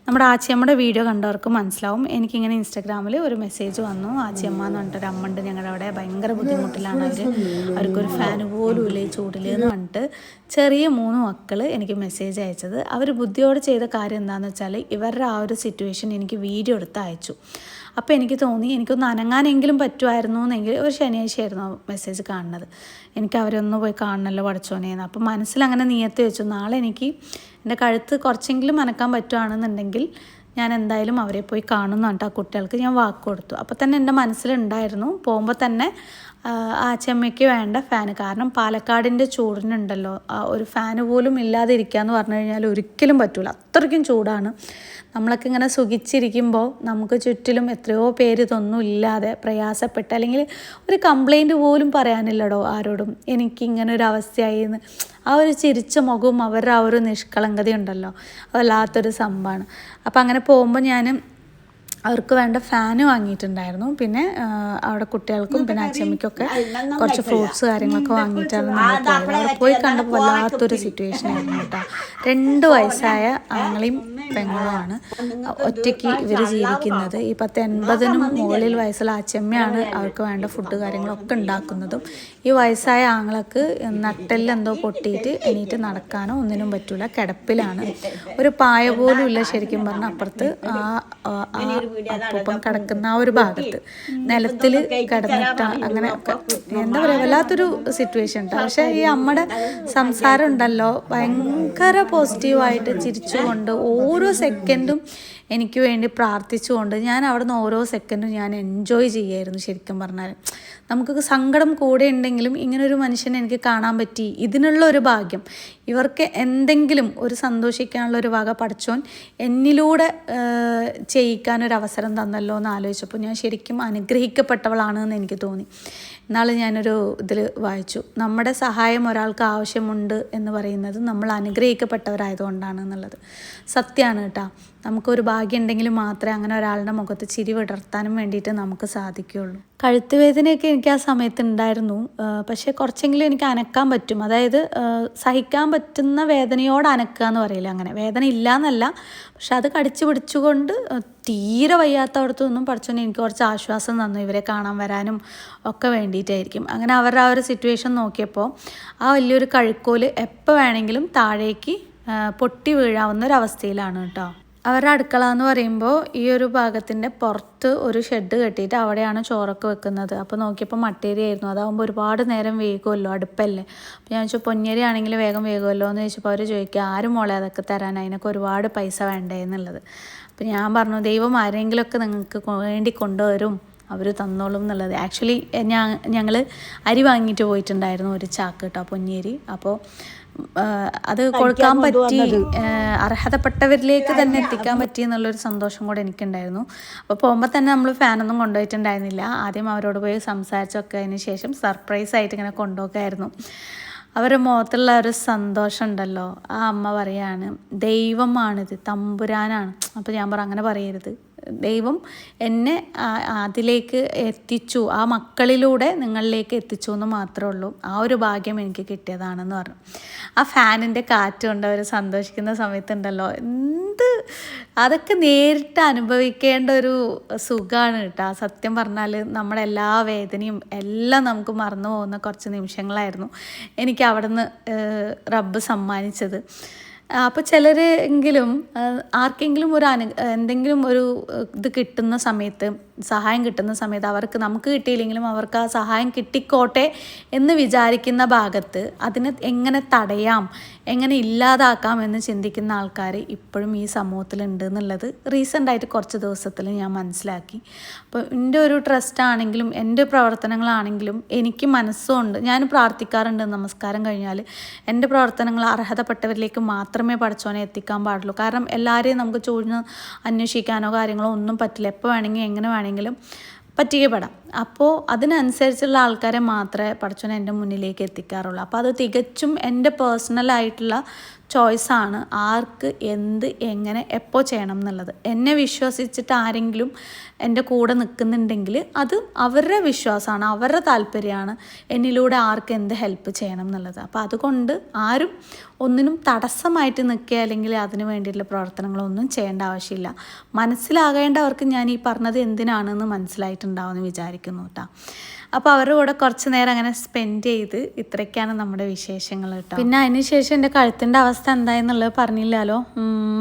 നമ്മുടെ ആച്ചിയമ്മയുടെ വീഡിയോ കണ്ടവർക്ക് മനസ്സിലാവും. എനിക്കിങ്ങനെ ഇൻസ്റ്റാഗ്രാമിൽ ഒരു മെസ്സേജ് വന്നു. ആച്ചിയമ്മ എന്ന് പറഞ്ഞിട്ടൊരു അമ്മ ഉണ്ട് ഞങ്ങളുടെ അവിടെ ഭയങ്കര ബുദ്ധിമുട്ടിലാണ് അവർ അവർക്കൊരു ഫാൻ പോലും ഇല്ലേ ഈ എന്ന് പറഞ്ഞിട്ട് ചെറിയ മൂന്ന് മക്കൾ എനിക്ക് മെസ്സേജ് അയച്ചത്. അവർ ബുദ്ധിയോടെ ചെയ്ത കാര്യം എന്താണെന്ന് വെച്ചാൽ ഇവരുടെ ആ ഒരു സിറ്റുവേഷൻ എനിക്ക് വീഡിയോ എടുത്ത് അയച്ചു. അപ്പോൾ എനിക്ക് തോന്നി എനിക്കൊന്ന് അനങ്ങാനെങ്കിലും പറ്റുമായിരുന്നു എന്നെങ്കിൽ ഒരു ശനിയാഴ്ചയായിരുന്നു മെസ്സേജ് കാണുന്നത്. എനിക്ക് അവരൊന്ന് പോയി കാണണമല്ലോ പഠിച്ചോനേന്ന് അപ്പോൾ മനസ്സിലങ്ങനെ നിയത്ത് വെച്ചു നാളെ എനിക്ക് എന്റെ കഴുത്ത് കുറച്ചെങ്കിലും അനക്കാൻ പറ്റുകയാണെന്നുണ്ടെങ്കിൽ ഞാൻ എന്തായാലും അവരെ പോയി കാണുന്നു ആ കുട്ടികൾക്ക് ഞാൻ വാക്ക് കൊടുത്തു. അപ്പോൾ തന്നെ എന്റെ മനസ്സിലുണ്ടായിരുന്നു പോകുമ്പോൾ തന്നെ ആ, ചെമ്മയ്ക്ക് വേണ്ട ഫാന് കാരണം പാലക്കാടിന്റെ ചൂടിനുണ്ടല്ലോ. ഒരു ഫാന് പോലും ഇല്ലാതെ ഇരിക്കുക എന്ന് പറഞ്ഞു കഴിഞ്ഞാൽ ഒരിക്കലും പറ്റില്ല അത്രയ്ക്കും ചൂടാണ്. നമ്മളൊക്കെ ഇങ്ങനെ സുഖിച്ചിരിക്കുമ്പോൾ നമുക്ക് ചുറ്റിലും എത്രയോ പേര് ഇതൊന്നും ഇല്ലാതെ പ്രയാസപ്പെട്ട് അല്ലെങ്കിൽ ഒരു കംപ്ലൈന്റ് പോലും പറയാനില്ലടോ ആരോടും. എനിക്ക് ഇങ്ങനെ ഒരു അവസ്ഥയായി എന്ന്. ആ ഒരു ചിരിച്ച മുഖവും അവരുടെ ആ ഒരു നിഷ്കളങ്കതയുണ്ടല്ലോ. അതല്ലാത്തൊരു സംഭവമാണ്. അപ്പം അങ്ങനെ പോകുമ്പോൾ ഞാൻ അവർക്ക് വേണ്ട ഫാന് വാങ്ങിയിട്ടുണ്ടായിരുന്നു. പിന്നെ അവിടെ കുട്ടികൾക്കും പിന്നെ അച്ഛമ്മയ്ക്കൊക്കെ കുറച്ച് ഫ്രൂട്ട്സ് കാര്യങ്ങളൊക്കെ വാങ്ങിയിട്ടാണ് നമ്മൾ പോയത് അവിടെ പോയി കണ്ടപ്പോൾ വല്ലാത്തൊരു സിറ്റുവേഷൻ ആയിരുന്നു കേട്ടോ. രണ്ട് വയസ്സായ ആങ്ങളെയും പെങ്ങളുമാണ്. ഒറ്റയ്ക്ക് ഇവർ ജീവിക്കുന്നത്. ഈ പത്ത് എൺപതിനും മുകളിൽ വയസ്സുള്ള അച്ചമ്മയാണ് അവർക്ക് വേണ്ട ഫുഡ് കാര്യങ്ങളൊക്കെ ഉണ്ടാക്കുന്നതും. ഈ വയസ്സായ ആങ്ങളക്ക് നട്ടെല്ല് എന്തോ പൊട്ടിയിട്ട് എണീറ്റ് നടക്കാനോ ഒന്നിനും പറ്റൂല. കിടപ്പിലാണ്. ഒരു പായ പോലും ഇല്ല ശരിക്കും പറഞ്ഞാൽ അപ്പുറത്ത് ആ ആ കിടക്കുന്ന ആ ഒരു ഭാഗത്ത്. നിലത്തിൽ കിടന്നിട്ട അങ്ങനെ എന്താ പറയുക വല്ലാത്തൊരു സിറ്റുവേഷൻ ഉണ്ട് പക്ഷേ ഈ അമ്മയുടെ സംസാരം ഉണ്ടല്ലോ. ഭയങ്കര പോസിറ്റീവായിട്ട് ചിരിച്ചുകൊണ്ട് ഓരോ സെക്കൻഡും എനിക്ക് വേണ്ടി പ്രാർത്ഥിച്ചുകൊണ്ട് ഞാൻ അവിടെ നിന്ന് ഓരോ സെക്കൻഡും ഞാൻ എൻജോയ് ചെയ്യായിരുന്നു ശരിക്കും പറഞ്ഞാൽ. നമുക്ക് സങ്കടം കൂടെ ഉണ്ടെങ്കിലും ഇങ്ങനൊരു മനുഷ്യനെ എനിക്ക് കാണാൻ പറ്റി. ഇതിനുള്ള ഒരു ഭാഗ്യം. ഇവർക്ക് എന്തെങ്കിലും ഒരു സന്തോഷിക്കാനുള്ള ഒരു വക പഠിച്ചോൻ എന്നിലൂടെ ചെയ്യിക്കാനൊരു അവസരം തന്നല്ലോ എന്ന് ആലോചിച്ചപ്പോൾ ഞാൻ ശരിക്കും അനുഗ്രഹിക്കപ്പെട്ടവളാണ് എന്ന് എനിക്ക് തോന്നി. ഇന്നാൾ ഞാനൊരു ഇതിൽ വായിച്ചു. നമ്മുടെ സഹായം ഒരാൾക്ക് ആവശ്യമുണ്ട് എന്ന് പറയുന്നത് നമ്മൾ അനുഗ്രഹിക്കപ്പെട്ടവരായതുകൊണ്ടാണ് എന്നുള്ളത്. സത്യമാണ് കേട്ടോ. നമുക്കൊരു ഭാഗ്യം ഉണ്ടെങ്കിൽ മാത്രമേ അങ്ങനെ ഒരാളുടെ മുഖത്ത് ചിരി വിടർത്താനും വേണ്ടിയിട്ട് നമുക്ക് സാധിക്കുകയുള്ളൂ. കഴുത്ത് വേദനയൊക്കെ എനിക്ക് ആ സമയത്ത് ഉണ്ടായിരുന്നു. പക്ഷേ കുറച്ചെങ്കിലും എനിക്ക് അനക്കാൻ പറ്റും. അതായത് സഹിക്കാൻ പറ്റുന്ന വേദനയോട് അനക്കുക എന്ന് പറയില്ല അങ്ങനെ. വേദന ഇല്ല എന്നല്ല പക്ഷെ അത് കടിച്ചു പിടിച്ചുകൊണ്ട് തീരെ വയ്യാത്തവിടത്തു നിന്നും പഠിച്ചോണ്ട് എനിക്ക് കുറച്ച് ആശ്വാസം തന്നു ഇവരെ കാണാൻ വരാനും ഒക്കെ വേണ്ടിയിട്ടായിരിക്കും. അങ്ങനെ അവരുടെ ആ ഒരു സിറ്റുവേഷൻ നോക്കിയപ്പോൾ ആ വലിയൊരു കഴുക്കോൽ എപ്പോൾ വേണമെങ്കിലും താഴേക്ക് പൊട്ടി വീഴാവുന്ന ഒരു അവസ്ഥയിലാണ് കേട്ടോ. അവരുടെ അടുക്കള എന്ന് പറയുമ്പോൾ ഈ ഒരു ഭാഗത്തിന്റെ പുറത്ത് ഒരു ഷെഡ് കെട്ടിയിട്ട് അവിടെയാണ് ചോറൊക്കെ വെക്കുന്നത്. അപ്പോൾ നോക്കിയപ്പോൾ മട്ടേരി ആയിരുന്നു അതാകുമ്പോൾ ഒരുപാട് നേരം വേഗമല്ലോ അടുപ്പല്ലേ? അപ്പോൾ ഞാൻ ചോദിച്ചു പൊന്നേരി ആണെങ്കിൽ വേഗം വേഗമല്ലോ എന്ന് ചോദിച്ചപ്പോൾ അവർ ചോദിക്കുക ആരും മോളെ അതൊക്കെ തരാൻ അതിനൊക്കെ ഒരുപാട് പൈസ വേണ്ടേ? എന്നുള്ളത്. അപ്പോൾ ഞാൻ പറഞ്ഞു ദൈവം ആരെങ്കിലുമൊക്കെ നിങ്ങൾക്ക് വേണ്ടി കൊണ്ടുവരും. അവർ തന്നോളും എന്നുള്ളത്. ആക്ച്വലി ഞാൻ ഞങ്ങൾ അരി വാങ്ങിയിട്ട് പോയിട്ടുണ്ടായിരുന്നു ഒരു ചാക്ക് കേട്ടോ പൊന്നേരി അപ്പോൾ അത് കൊടുക്കാൻ പറ്റി അർഹതപ്പെട്ടവരിലേക്ക് തന്നെ എത്തിക്കാൻ പറ്റി എന്നുള്ളൊരു സന്തോഷം കൂടെ എനിക്കുണ്ടായിരുന്നു. അപ്പോൾ പോകുമ്പോൾ തന്നെ നമ്മൾ ഫാനൊന്നും കൊണ്ടുപോയിട്ടുണ്ടായിരുന്നില്ല. ആദ്യം അവരോട് പോയി സംസാരിച്ചൊക്കെ അതിന് ശേഷം സർപ്രൈസ് ആയിട്ട് ഇങ്ങനെ കൊണ്ടുപോകായിരുന്നു അവരുടെ മുഖത്തുള്ള ഒരു സന്തോഷം ഉണ്ടല്ലോ ആ അമ്മ പറയാണ് ദൈവമാണിത് തമ്പുരാനാണ്. അപ്പോൾ ഞാൻ പറ അങ്ങനെ പറയരുത്. ദൈവം എന്നെ അതിലേക്ക് എത്തിച്ചു. ആ മക്കളിലൂടെ നിങ്ങളിലേക്ക് എത്തിച്ചു എന്ന് മാത്രമേ ഉള്ളൂ. ആ ഒരു ഭാഗ്യം എനിക്ക് കിട്ടിയതാണെന്ന് പറഞ്ഞു. ആ ഫാനിന്റെ കാറ്റ് കൊണ്ട് അവർ സന്തോഷിക്കുന്ന സമയത്തുണ്ടല്ലോ എന്ത് അതൊക്കെ നേരിട്ട് അനുഭവിക്കേണ്ട ഒരു സുഖമാണ് കേട്ടോ. സത്യം പറഞ്ഞാൽ നമ്മുടെ എല്ലാ വേദനയും എല്ലാം നമുക്ക് മറന്നു പോകുന്ന കുറച്ച് നിമിഷങ്ങളായിരുന്നു എനിക്ക് അവിടുന്ന് റബ്ബ് സമ്മാനിച്ചത്. അപ്പോൾ ചിലരെങ്കിലും ആർക്കെങ്കിലും ഒരു അനു എന്തെങ്കിലും ഒരു ഇത് കിട്ടുന്ന സമയത്ത് സഹായം കിട്ടുന്ന സമയത്ത് അവർക്ക് നമുക്ക് കിട്ടിയില്ലെങ്കിലും അവർക്ക് ആ സഹായം കിട്ടിക്കോട്ടെ എന്ന് വിചാരിക്കുന്ന ഭാഗത്ത് അതിനെ എങ്ങനെ തടയാം എങ്ങനെ ഇല്ലാതാക്കാം എന്ന് ചിന്തിക്കുന്ന ആൾക്കാർ ഇപ്പോഴും ഈ സമൂഹത്തിലുണ്ട് എന്നുള്ളത് റീസെന്റായിട്ട് കുറച്ച് ദിവസത്തിൽ ഞാൻ മനസ്സിലാക്കി. അപ്പോൾ എന്റെ ഒരു ട്രസ്റ്റ് ആണെങ്കിലും എന്റെ പ്രവർത്തനങ്ങളാണെങ്കിലും എനിക്ക് മനസ്സുണ്ട്. ഞാൻ പ്രാർത്ഥിക്കാറുണ്ട് നമസ്കാരം കഴിഞ്ഞാൽ എന്റെ പ്രവർത്തനങ്ങൾ അർഹതപ്പെട്ടവരിലേക്ക് മാത്രമേ പഠിച്ചോനെ എത്തിക്കാൻ പാടുള്ളൂ. കാരണം എല്ലാവരെയും നമുക്ക് ചോദിച്ച് അന്വേഷിക്കാനോ കാര്യങ്ങളോ ഒന്നും പറ്റില്ല. എപ്പോൾ വേണമെങ്കിൽ എങ്ങനെ വേണമെങ്കിലും പറ്റിക്കപ്പെടാം. അപ്പോൾ അതിനനുസരിച്ചുള്ള ആൾക്കാരെ മാത്രമേ പഠിച്ചോനെ എന്റെ മുന്നിലേക്ക് എത്തിക്കാറുള്ളൂ. അപ്പോൾ അത് തികച്ചും എന്റെ പേഴ്സണലായിട്ടുള്ള ചോയ്സാണ് ആർക്ക് എന്ത് എങ്ങനെ എപ്പോൾ ചെയ്യണം എന്നുള്ളത്. എന്നെ വിശ്വസിച്ചിട്ട് ആരെങ്കിലും എന്റെ കൂടെ നിൽക്കുന്നുണ്ടെങ്കിൽ അത് അവരുടെ വിശ്വാസമാണ് അവരുടെ താല്പര്യമാണ് എന്നിലൂടെ ആർക്ക് എന്ത് ഹെൽപ്പ് ചെയ്യണം എന്നുള്ളത്. അപ്പോൾ അതുകൊണ്ട് ആരും ഒന്നിനും തടസ്സമായിട്ട് നിൽക്കുക അല്ലെങ്കിൽ അതിന് വേണ്ടിയിട്ടുള്ള പ്രവർത്തനങ്ങളൊന്നും ചെയ്യേണ്ട ആവശ്യമില്ല. മനസ്സിലാകേണ്ടവർക്ക് ഞാൻ ഈ പറഞ്ഞത് എന്തിനാണെന്ന് മനസ്സിലായിട്ടുണ്ടാവുമെന്ന് വിചാരിക്കുന്നു കേട്ടോ. അപ്പോൾ അവരുടെ കൂടെ കുറച്ച് നേരം അങ്ങനെ സ്പെൻഡ് ചെയ്ത് ഇത്രയ്ക്കാണ് നമ്മുടെ വിശേഷങ്ങൾ കേട്ടോ. പിന്നെ അതിന് ശേഷം എന്റെ കഴുത്തിന്റെ അവസ്ഥ എന്തായെന്നുള്ളത് പറഞ്ഞില്ലല്ലോ.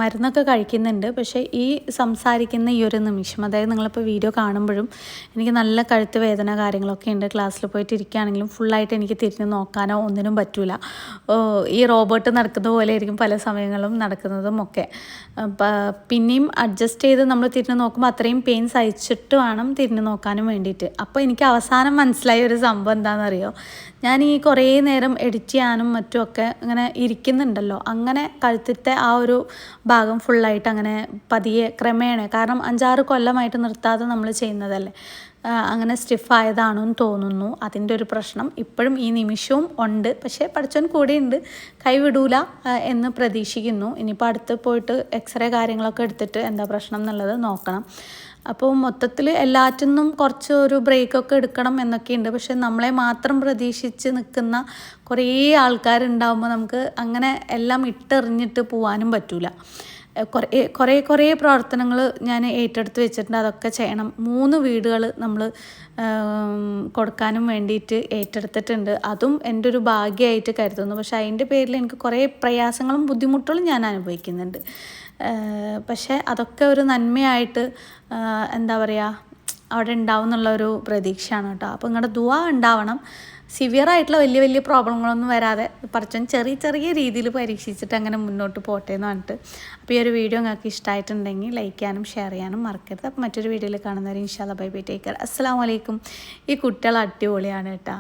മരുന്നൊക്കെ കഴിക്കുന്നുണ്ട്. പക്ഷേ ഈ സംസാരിക്കുന്ന ഈ ഒരു നിമിഷം അതായത് നിങ്ങളിപ്പോൾ വീഡിയോ കാണുമ്പോഴും എനിക്ക് നല്ല കഴുത്ത് വേദന കാര്യങ്ങളൊക്കെ ഉണ്ട്. ക്ലാസ്സിൽ പോയിട്ട് ഇരിക്കുകയാണെങ്കിലും ഫുള്ളായിട്ട് എനിക്ക് തിരിഞ്ഞ് നോക്കാനോ ഒന്നിനും പറ്റൂല. ഈ റോബോട്ട് നടക്കുന്ന പോലെ ആയിരിക്കും പല സമയങ്ങളും നടക്കുന്നതും ഒക്കെ. പിന്നെയും അഡ്ജസ്റ്റ് ചെയ്ത് നമ്മൾ തിരിഞ്ഞ് നോക്കുമ്പോൾ അത്രയും പെയിൻ സഹിച്ചിട്ട് വേണം തിരിഞ്ഞ് നോക്കാനും വേണ്ടിയിട്ട്. അപ്പോൾ എനിക്ക് അവസാനം മനസ്സിലായ ഒരു സംഭവം എന്താണെന്നറിയോ? ഞാൻ ഈ കുറേ നേരം എഡിറ്റ് ചെയ്യാനും മറ്റുമൊക്കെ ഇങ്ങനെ ഇരിക്കുന്നുണ്ടല്ലോ. അങ്ങനെ കഴുത്തിത്തെ ആ ഒരു ഭാഗം ഫുള്ളായിട്ട് അങ്ങനെ പതിയെ ക്രമേണ കാരണം അഞ്ചാറ് കൊല്ലമായിട്ട് നിർത്താതെ നമ്മൾ ചെയ്യുന്നതല്ലേ. അങ്ങനെ സ്റ്റിഫായതാണെന്ന് തോന്നുന്നു. അതിന്റെ ഒരു പ്രശ്നം ഇപ്പോഴും ഈ നിമിഷവും ഉണ്ട്. പക്ഷേ പഠിച്ചവൻ കൂടെയുണ്ട്. കൈവിടൂല എന്ന് പ്രതീക്ഷിക്കുന്നു. ഇനിയിപ്പോൾ അടുത്ത് പോയിട്ട് എക്സ്റേ കാര്യങ്ങളൊക്കെ എടുത്തിട്ട് എന്താ പ്രശ്നം എന്നുള്ളത് നോക്കണം. അപ്പോൾ മൊത്തത്തിൽ എല്ലാറ്റിൽ നിന്നും കുറച്ച് ഒരു ബ്രേക്കൊക്കെ എടുക്കണം എന്നൊക്കെയുണ്ട്. പക്ഷെ നമ്മളെ മാത്രം പ്രതീക്ഷിച്ച് നിൽക്കുന്ന കുറേ ആൾക്കാരുണ്ടാകുമ്പോൾ നമുക്ക് അങ്ങനെ എല്ലാം ഇട്ടെറിഞ്ഞിട്ട് പോകാനും പറ്റൂല. ഏഹ് കുറേ കുറേ കുറേ പ്രവർത്തനങ്ങൾ ഞാൻ ഏറ്റെടുത്ത് വെച്ചിട്ടുണ്ട്. അതൊക്കെ ചെയ്യണം. മൂന്ന് വീടുകൾ നമ്മൾ കൊടുക്കാനും വേണ്ടിയിട്ട് ഏറ്റെടുത്തിട്ടുണ്ട്. അതും എന്റെ ഒരു ഭാഗ്യമായിട്ട് കരുതുന്നു. പക്ഷേ അതിന്റെ പേരിൽ എനിക്ക് കുറേ പ്രയാസങ്ങളും ബുദ്ധിമുട്ടുകളും ഞാൻ അനുഭവിക്കുന്നുണ്ട്. പക്ഷേ അതൊക്കെ ഒരു നന്മയായിട്ട് എന്താ പറയുക അവിടെ ഉണ്ടാവും എന്നുള്ളൊരു പ്രതീക്ഷയാണ് കേട്ടോ. അപ്പോൾ നിങ്ങളുടെ ദുവ ഉണ്ടാവണം. സിവിയർ ആയിട്ടുള്ള വലിയ വലിയ പ്രോബ്ലങ്ങളൊന്നും വരാതെ പറിച്ചും ചെറിയ ചെറിയ രീതിയിൽ പരീക്ഷിച്ചിട്ട് അങ്ങനെ മുന്നോട്ട് പോട്ടെ എന്ന് പറഞ്ഞിട്ട് അപ്പോൾ ഈ ഒരു വീഡിയോ നിങ്ങൾക്ക് ഇഷ്ടമായിട്ടുണ്ടെങ്കിൽ ലൈക്ക് ചെയ്യാനും ഷെയർ ചെയ്യാനും മറക്കരുത്. അപ്പോൾ മറ്റൊരു വീഡിയോയിൽ കാണുന്നവരെ ഇൻഷാല്ല ബൈ ബൈ ടേക്കർ അസ്സാം വലൈക്കും ഈ കുട്ടികൾ അടിപൊളിയാണ് കേട്ടോ.